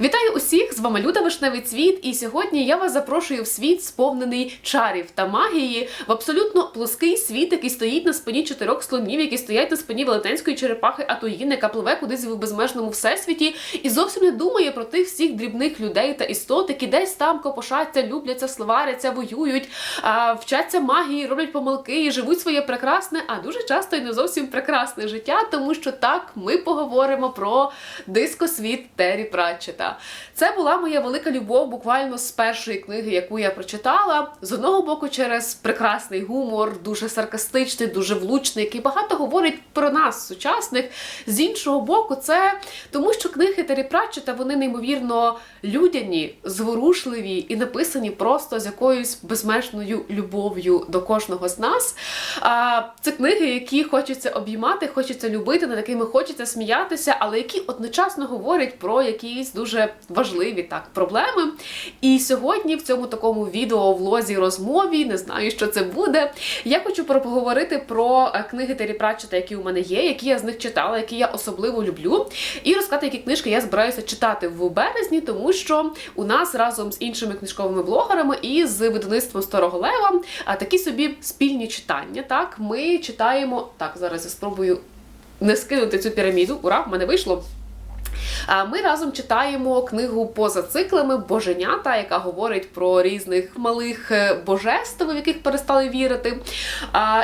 Вітаю усіх! З вами Люда Вишневий Цвіт, і сьогодні я вас запрошую в світ, сповнений чарів та магії, в абсолютно плоский світ, який стоїть на спині чотирьох слонів, які стоять на спині велетенської черепахи Атуїни, яка пливе кудись в безмежному всесвіті, і зовсім не думає про тих всіх дрібних людей та істот, які десь там копошаться, любляться, сваряться, воюють, вчаться магії, роблять помилки і живуть своє прекрасне, а дуже часто і не зовсім прекрасне життя, тому що так ми поговоримо про дискосвіт Террі Пратчета. Це була моя велика любов буквально з першої книги, яку я прочитала. З одного боку, через прекрасний гумор, дуже саркастичний, дуже влучний, який багато говорить про нас, сучасних. З іншого боку, це тому, що книги Террі Пратчета вони неймовірно людяні, зворушливі і написані просто з якоюсь безмежною любов'ю до кожного з нас. Це книги, які хочеться обіймати, хочеться любити, над якими хочеться сміятися, але які одночасно говорять про якісь дуже важливі так проблеми. І сьогодні в цьому такому відео влозі розмові, не знаю, що це буде. Я хочу поговорити про е, книги Террі Пратчета, які у мене є, які я з них читала, які я особливо люблю, і розказати, які книжки я збираюся читати в березні, тому що у нас разом з іншими книжковими блогерами і з видавництвом Старого Лева а, такі собі спільні читання. Так, ми читаємо. Так, зараз я спробую не скинути цю піраміду. Ура, в мене вийшло. Ми разом читаємо книгу поза циклами Боженята, яка говорить про різних малих е, божеств, в яких перестали вірити.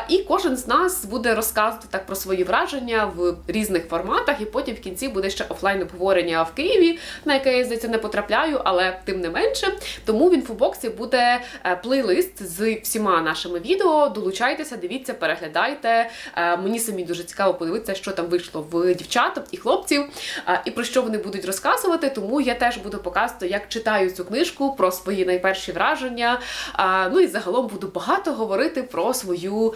І кожен з нас буде розказувати так про свої враження в різних форматах, і потім в кінці буде ще офлайн обговорення в Києві, на яке я здається не потрапляю, але тим не менше. Тому в інфобоксі буде е, плейлист з всіма нашими відео. Долучайтеся, дивіться, переглядайте. Е, Мені самі дуже цікаво подивитися, що там вийшло в дівчат і хлопців, і про що вони будуть розказувати. Тому я теж буду показувати, як читаю цю книжку, про свої найперші враження. Ну і загалом буду багато говорити про свою.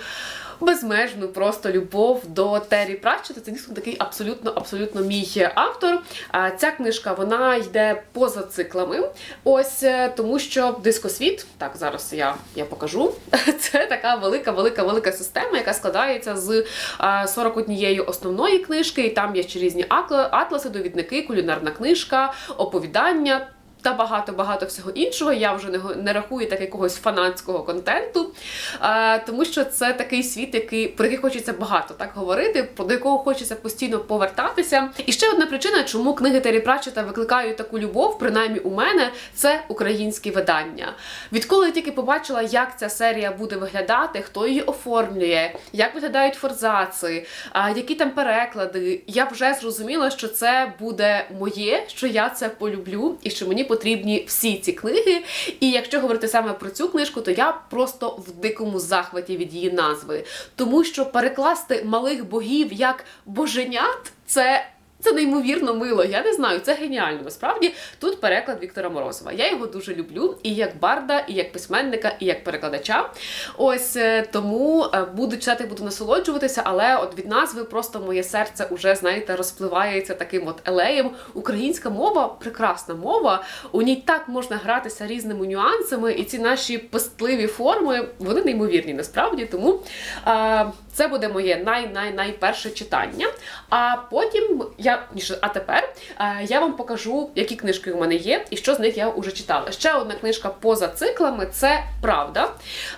Безмежну просто любов до Террі Пратчета. Це дійсно такий абсолютно абсолютно мій автор. А ця книжка вона йде поза циклами. Ось е, тому, що дискосвіт, так зараз я, я покажу. Це така велика, велика, велика система, яка складається з а, 41 основної книжки, і там є ще різні атласи, довідники, кулінарна книжка, оповідання. Та багато-багато всього іншого. Я вже не, не рахую так якогось фанатського контенту, а, тому що це такий світ, який про який хочеться багато так говорити, до якого хочеться постійно повертатися. І ще одна причина, чому книги Террі Пратчета викликають таку любов, принаймні у мене, це українські видання. Відколи я тільки побачила, як ця серія буде виглядати, хто її оформлює, як виглядають форзаци, а, які там переклади, я вже зрозуміла, що це буде моє, що я це полюблю, і що мені потрібні всі ці книги. І якщо говорити саме про цю книжку, то я просто в дикому захваті від її назви, тому що перекласти малих богів як боженят це. Це неймовірно мило, я не знаю, це геніально. Насправді тут переклад Віктора Морозова. Я його дуже люблю і як барда, і як письменника, і як перекладача. Ось е, тому е, буду читати, буду насолоджуватися, але от від назви просто моє серце уже, знаєте, розпливається таким от елеєм. Українська мова прекрасна мова. У ній так можна гратися різними нюансами, і ці наші пестливі форми вони неймовірні насправді. Тому е, це буде моє най-най-найперше читання. А потім я а тепер е, я вам покажу, які книжки у мене є, і що з них я вже читала. Ще одна книжка поза циклами це правда.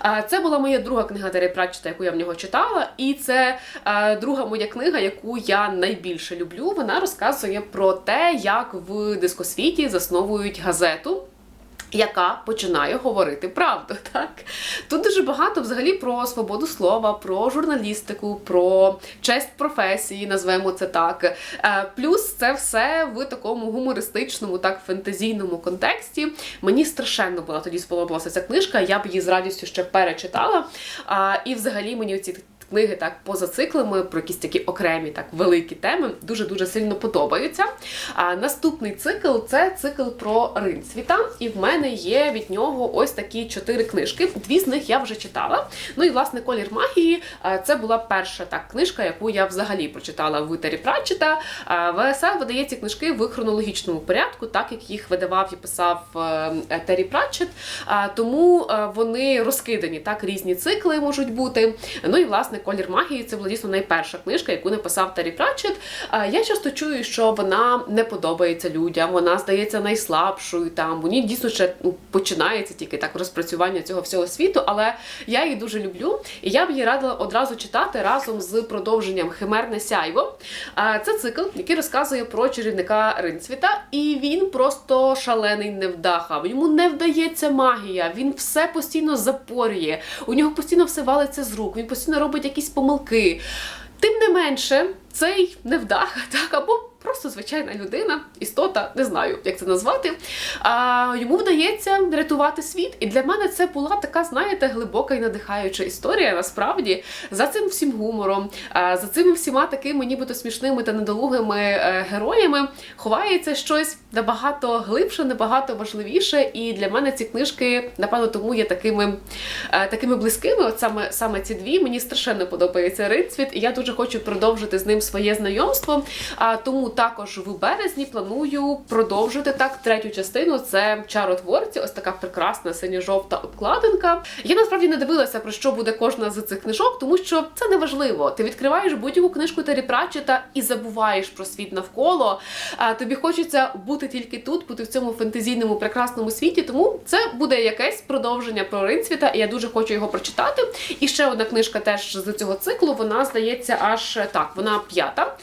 Е, Це була моя друга книга Террі Пратчета, яку я в нього читала, і це е, друга моя книга, яку я найбільше люблю. Вона розказує про те, як в дискосвіті засновують газету яка починає говорити правду. Так тут дуже багато взагалі про свободу слова, про журналістику, про честь професії, назвемо це так. Е, Плюс це все в такому гумористичному, так фентезійному контексті. Мені страшенно була тоді сподобалася ця книжка. Я б її з радістю ще перечитала. І взагалі мені ці книги так поза циклами про якісь такі окремі так великі теми дуже дуже сильно подобаються. А наступний цикл це цикл про Ринцвіта, і в мене є від нього ось такі чотири книжки. Дві з них я вже читала. Ну і власне колір магії це була перша так книжка, яку я взагалі прочитала в Тері Пратчета. А, ВСЛ видає ці книжки в хронологічному порядку, так як їх видавав і писав е, Террі Пратчет. Тому е, вони розкидані так, різні цикли можуть бути. Ну і власне Колір магії це була дійсно найперша книжка, яку написав Террі Пратчет. Я часто чую, що вона не подобається людям, вона здається найслабшою. Там ній дійсно ще ну, починається тільки так розпрацювання цього всього світу, але я її дуже люблю, і я б її радила одразу читати разом з продовженням Химерне сяйво. Це цикл, який розказує про чарівника Ринцвіта, і він просто шалений невдаха. Йому не вдається магія, він все постійно запорює, у нього постійно все валиться з рук, він постійно робить якісь помилки. Тим не менше, цей невдаха, так або просто звичайна людина, істота, не знаю, як це назвати. А, Йому вдається рятувати світ. І для мене це була така, знаєте, глибока і надихаюча історія. Насправді за цим всім гумором, за цими всіма такими, нібито смішними та недолугими е, героями ховається щось набагато глибше, набагато важливіше. І для мене ці книжки, напевно, тому є такими, е, такими близькими. От саме саме ці дві. Мені страшенно подобається Ринцвіт, і я дуже хочу продовжити з ним своє знайомство. А тому також в березні планую продовжити так третю частину. Це чаротворці, ось така прекрасна синьо-жовта обкладинка. Я насправді не дивилася про що буде кожна з цих книжок, тому що це не важливо. Ти відкриваєш будь-яку книжку Террі Пратчета і забуваєш про світ навколо. Тобі хочеться бути тільки тут, бути в цьому фентезійному прекрасному світі. Тому це буде якесь продовження про Ринцвіта, і я дуже хочу його прочитати. І ще одна книжка теж з цього циклу. Вона здається, аж так, вона п'ята.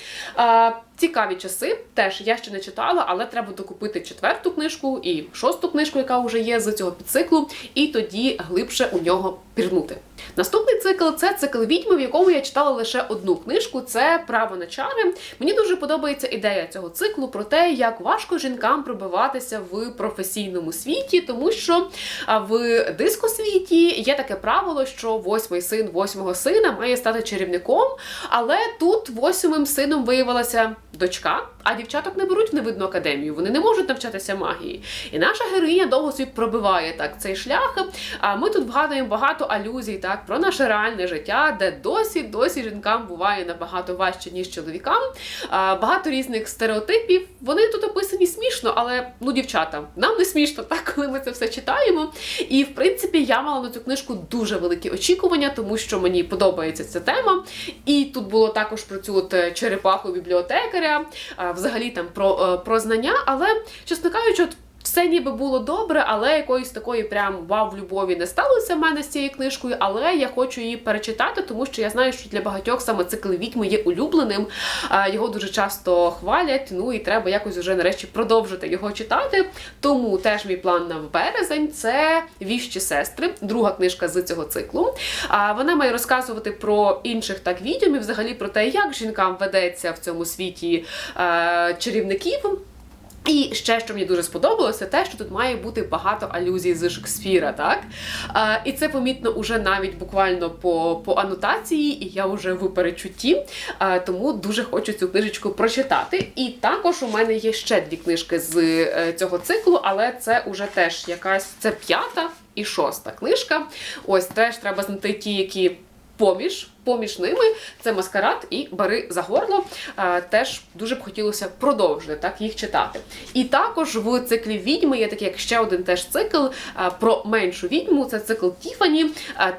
Цікаві часи теж я ще не читала, але треба докупити четверту книжку і шосту книжку, яка вже є з цього підциклу, і тоді глибше у нього пірнути. Наступний цикл це цикл відьми, в якому я читала лише одну книжку. Це право на чари. Мені дуже подобається ідея цього циклу про те, як важко жінкам пробиватися в професійному світі, тому що в дискосвіті є таке правило, що восьмий син восьмого сина має стати чарівником, але тут восьмим сином виявилася дочка, а дівчаток не беруть в невидну академію. Вони не можуть навчатися магії. І наша героїня довго собі пробиває так цей шлях. А ми тут вгадуємо багато алюзій так про наше реальне життя, де досі досі жінкам буває набагато важче ніж чоловікам. А, багато різних стереотипів. Вони тут описані смішно, але ну дівчата, нам не смішно, так коли ми це все читаємо. І в принципі я мала на цю книжку дуже великі очікування, тому що мені подобається ця тема. І тут було також про цю от е, черепаху бібліотекаря, а, взагалі там про, е, про знання. Але, чесно кажучи, от все ніби було добре, але якоїсь такої прям вау любові не сталося в мене з цією книжкою. Але я хочу її перечитати, тому що я знаю, що для багатьох саме цикл відьми є улюбленим. Його дуже часто хвалять. Ну і треба якось вже нарешті продовжити його читати. Тому теж мій план на березень це віщі сестри, друга книжка з цього циклу. Вона має розказувати про інших так відьом і взагалі про те, як жінкам ведеться в цьому світі чарівників. І ще, що мені дуже сподобалося, те, що тут має бути багато алюзій з Шекспіра, так? А, і це помітно уже навіть буквально по, по анотації, і я вже в перечутті, а, тому дуже хочу цю книжечку прочитати. І також у мене є ще дві книжки з е, цього циклу, але це уже теж якась це п'ята і шоста книжка. Ось теж треба знайти ті, які поміж. Поміж ними це маскарад і бари за горло. Теж дуже б хотілося продовжити так їх читати. І також в циклі відьми є такий як ще один теж цикл про меншу відьму. Це цикл Тіфані.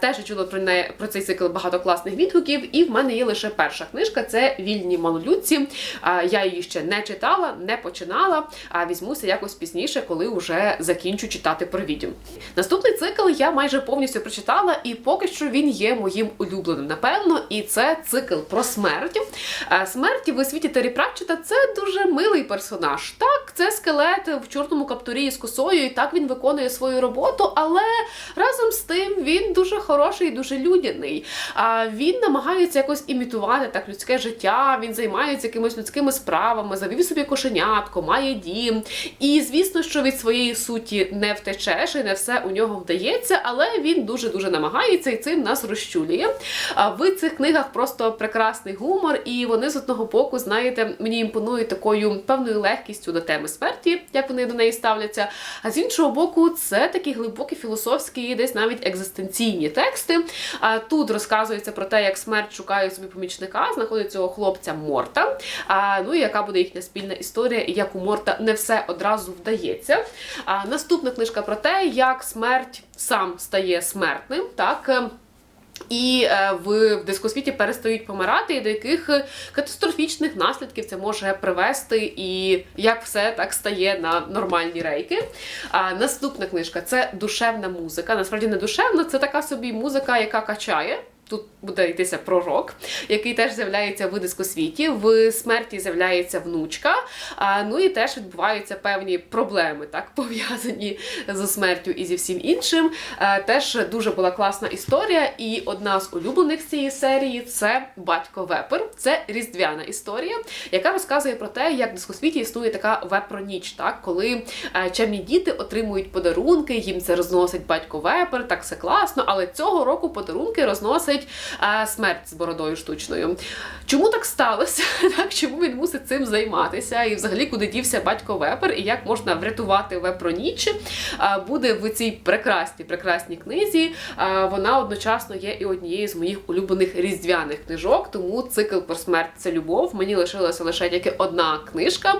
Теж я чула про не про цей цикл багато класних відгуків. І в мене є лише перша книжка це вільні малолюдці. Я її ще не читала, не починала. А візьмуся якось пізніше, коли вже закінчу читати про відьм. Наступний цикл я майже повністю прочитала, і поки що він є моїм улюбленим. Напевно напевно, і це цикл про смерть. Е, Смерті в світі Террі Пратчета це дуже милий персонаж. Так, це скелет в чорному каптурі із косою, і так він виконує свою роботу, але разом з тим він дуже хороший, дуже людяний. Він намагається якось імітувати так людське життя, він займається якимись людськими справами, завів собі кошенятко, має дім. І звісно, що від своєї суті не втечеш, і не все у нього вдається, але він дуже дуже намагається і цим нас розчулює. В цих книгах просто прекрасний гумор, і вони з одного боку, знаєте, мені імпонують такою певною легкістю до теми смерті, як вони до неї ставляться. А з іншого боку, це такі глибокі філософські, десь навіть екзистенційні тексти. А тут розказується про те, як смерть шукає собі помічника, знаходить цього хлопця Морта. А ну і яка буде їхня спільна історія, і як у Морта не все одразу вдається. А наступна книжка про те, як смерть сам стає смертним, так. І е, в, дискосвіті перестають помирати, і до яких е, катастрофічних наслідків це може привести, і як все так стає на нормальні рейки. А наступна книжка це душевна музика. Насправді не душевна, це така собі музика, яка качає. Тут буде йтися про рок, який теж з'являється в дискосвіті. В смерті з'являється внучка. Ну і теж відбуваються певні проблеми, так пов'язані з смертю і зі всім іншим. Теж дуже була класна історія. І одна з улюблених цієї серії це батько Вепер. Це різдвяна історія, яка розказує про те, як в дискосвіті існує така вепроніч, так коли чемні діти отримують подарунки, їм це розносить батько Вепер, так все класно. Але цього року подарунки розносить е, смерть з бородою штучною. Чому так сталося? Так, чому він мусить цим займатися? І взагалі куди дівся батько Вепер, і як можна врятувати Вепроніч? Е, Буде в цій прекрасній прекрасній книзі. Вона одночасно є і однією з моїх улюблених різдвяних книжок. Тому цикл про смерть це любов. Мені лишилася лише тільки одна книжка,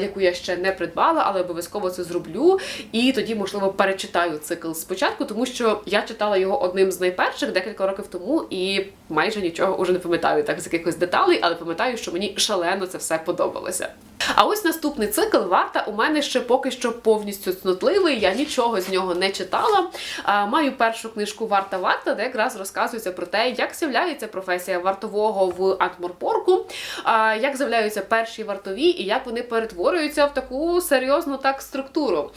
яку я ще не придбала, але обов'язково це зроблю. І тоді, можливо, перечитаю цикл спочатку, тому що я читала його одним з найперших декілька років тому, і майже нічого уже не пам'ятаю так з якихось деталей, але пам'ятаю, що мені шалено це все подобалося. А ось наступний цикл варта у мене ще поки що повністю цнотливий. Я нічого з нього не читала. Маю першу книжку Варта Варта, де якраз розказується про те, як з'являється професія вартового в Антморпорку, як з'являються перші вартові і як вони перетворюються в таку серйозну так структуру.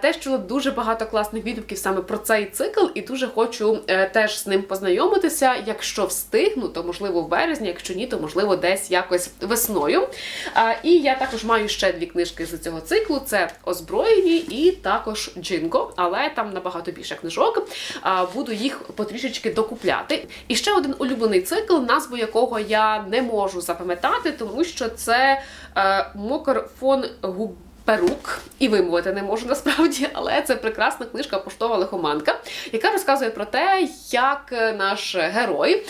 Теж чула дуже багато класних відгуків саме про цей цикл, і дуже хочу е, теж з ним познайомитися. Якщо встигну, то можливо в березні, якщо ні, то можливо десь якось весною. А, І я також маю ще дві книжки з цього циклу: це озброєні і також Джинго, але там набагато більше книжок. А, Буду їх потрішечки докупляти. І ще один улюблений цикл, назву якого я не можу запам'ятати, тому що це е, Мокер фон Губ. Перук і вимовити не можу насправді, але це прекрасна книжка Поштова лихоманка, яка розказує про те, як наш герой,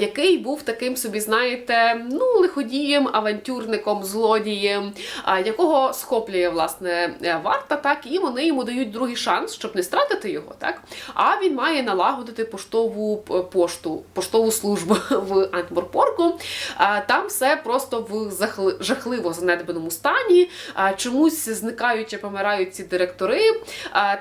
який був таким собі, знаєте, ну лиходієм, авантюрником, злодієм, якого схоплює власне варта, так і вони йому дають другий шанс, щоб не стратити його, так. А він має налагодити поштову пошту, поштову службу в Антморпорку. Там все просто в жахливо занедбаному стані. А, Чомусь зникають чи помирають ці директори.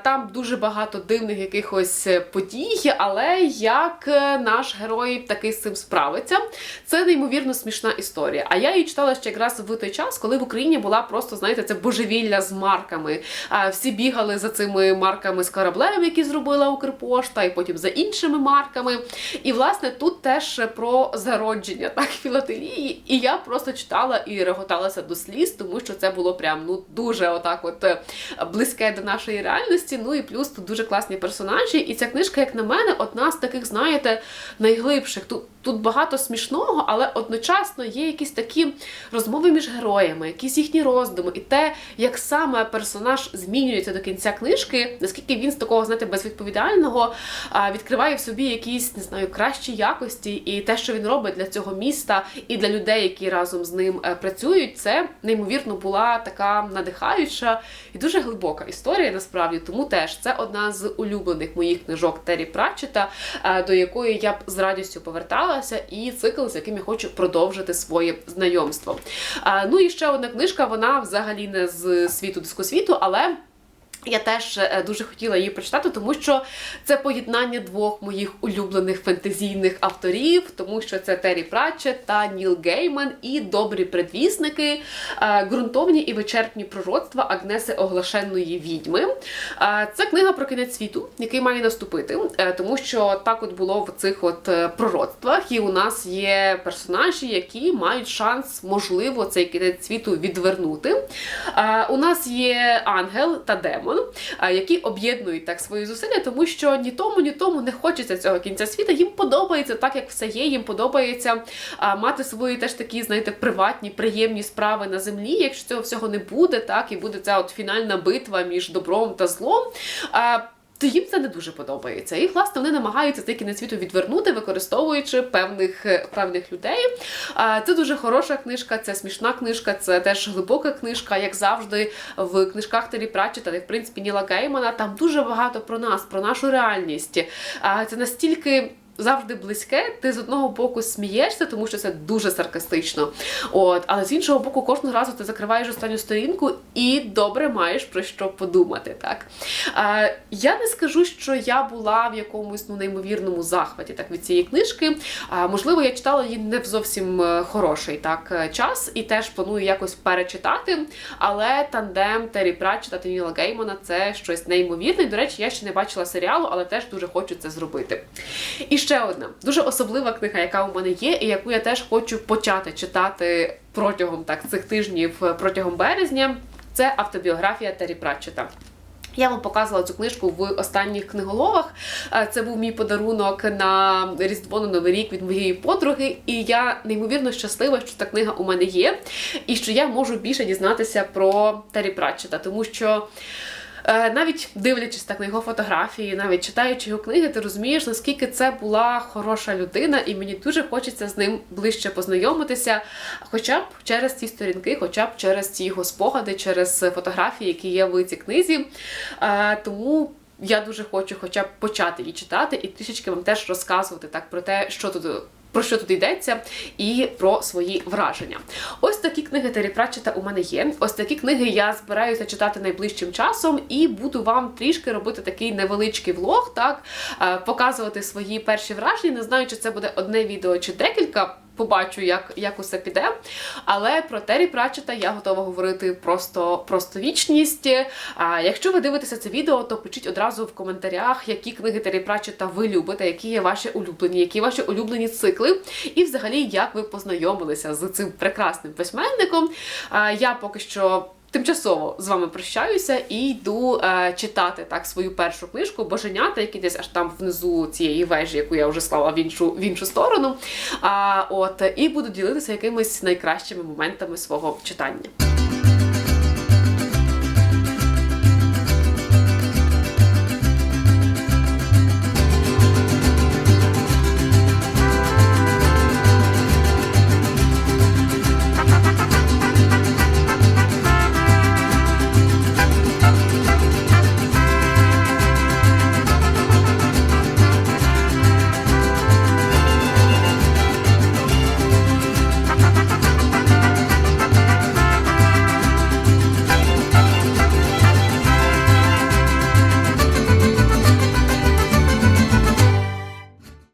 Там дуже багато дивних якихось подій, але як е, наш герой таки з цим справиться, це неймовірно смішна історія. А я її читала ще якраз в той час, коли в Україні була просто, знаєте, це божевілля з марками. Всі бігали за цими марками з кораблем, які зробила Укрпошта, і потім за іншими марками. І власне тут теж про зародження так філателії. І я просто читала і реготалася до сліз, тому що це було прям ну дуже отак, от е, близьке до нашої реальності. Ну і плюс тут дуже класні персонажі. І ця книжка, як на мене, одна з таких, знаєте, найглибших. Тут тут багато смішного, але одночасно є якісь такі розмови між героями, якісь їхні роздуми, і те, як саме персонаж змінюється до кінця книжки, наскільки він з такого, знаєте, безвідповідального відкриває в собі якісь не знаю кращі якості, і те, що він робить для цього міста і для людей, які разом з ним е, працюють, це неймовірно була така надихаюча і дуже глибока історія. Насправді, тому теж це одна з улюблених моїх книжок Террі Пратчета, е, до якої я б з радістю поверталася, і цикл, з яким я хочу продовжити своє знайомство. Ну і ще одна книжка, вона взагалі не з світу дискосвіту, але. Я теж е, дуже хотіла її прочитати, тому що це поєднання двох моїх улюблених фентезійних авторів, тому що це Террі Пратчет та Ніл Гейман і добрі предвісники, е, ґрунтовні і вичерпні пророцтва Агнеси Оглашенної відьми. Е, Це книга про кінець світу, який має наступити, е, тому що так от було в цих от е, пророцтвах, і у нас є персонажі, які мають шанс, можливо, цей кінець світу відвернути. Е, У нас є ангел та демон, е, які об'єднують так свої зусилля, тому що ні тому, ні тому не хочеться цього кінця світу. Їм подобається так, як все є. Їм подобається мати свої теж такі, знаєте, приватні, приємні справи на землі. Якщо цього всього не буде, так і буде ця от фінальна битва між добром та злом. То їм це не дуже подобається. І, власне, вони намагаються цей кінець світу відвернути, використовуючи певних, е, певних людей. Це дуже хороша книжка, це смішна книжка, це теж глибока книжка, як завжди, в книжках Тері Пратчета, в принципі Ніла Геймана, там дуже багато про нас, про нашу реальність. Це настільки завжди близьке. Ти з одного боку смієшся, тому що це дуже саркастично. От, але з іншого боку, кожного разу ти закриваєш останню сторінку і добре маєш про що подумати. Так е, я не скажу, що я була в якомусь ну неймовірному захваті так від цієї книжки. А можливо, я читала її не в зовсім е, хороший так е, час і теж планую якось перечитати. Але тандем Террі Пратчета та Ніла Геймана це щось неймовірне. До речі, я ще не бачила серіалу, але теж дуже хочу це зробити. І ще одна дуже особлива книга, яка у мене є, і яку я теж хочу почати читати протягом так цих тижнів, е, протягом березня. Це автобіографія Террі Пратчета. Я вам показувала цю книжку в останніх книголовах. Е, Це був мій подарунок на Різдво на Новий рік від моєї подруги. І я неймовірно щаслива, що ця книга у мене є, і що я можу більше дізнатися про Террі Пратчета, тому що. Е, Навіть дивлячись так на його фотографії, навіть читаючи його книги, ти розумієш, наскільки це була хороша людина, і мені дуже хочеться з ним ближче познайомитися, хоча б через ці сторінки, хоча б через ці його спогади, через фотографії, які є в цій книзі. Е, Тому. Я дуже хочу хоча б почати її читати і трішечки вам теж розказувати так про те, що тут про що тут йдеться, і про свої враження. Ось такі книги Террі Пратчета у мене є. Ось такі книги я збираюся читати найближчим часом, і буду вам трішки робити такий невеличкий влог, так е, показувати свої перші враження. Не знаю, чи це буде одне відео чи декілька. Побачу, як, як усе піде. Але про Террі Пратчета я готова говорити просто, просто вічність. А якщо ви дивитеся це відео, то пишіть одразу в коментарях, які книги Террі Пратчета ви любите, які є ваші улюблені, які ваші улюблені цикли, і взагалі як ви познайомилися з цим прекрасним письменником. А я поки що. Тимчасово з вами прощаюся і йду е, читати так свою першу книжку Боженята, які десь аж там внизу цієї вежі, яку я вже слала в іншу в іншу сторону. А от і буду ділитися якимись найкращими моментами свого читання.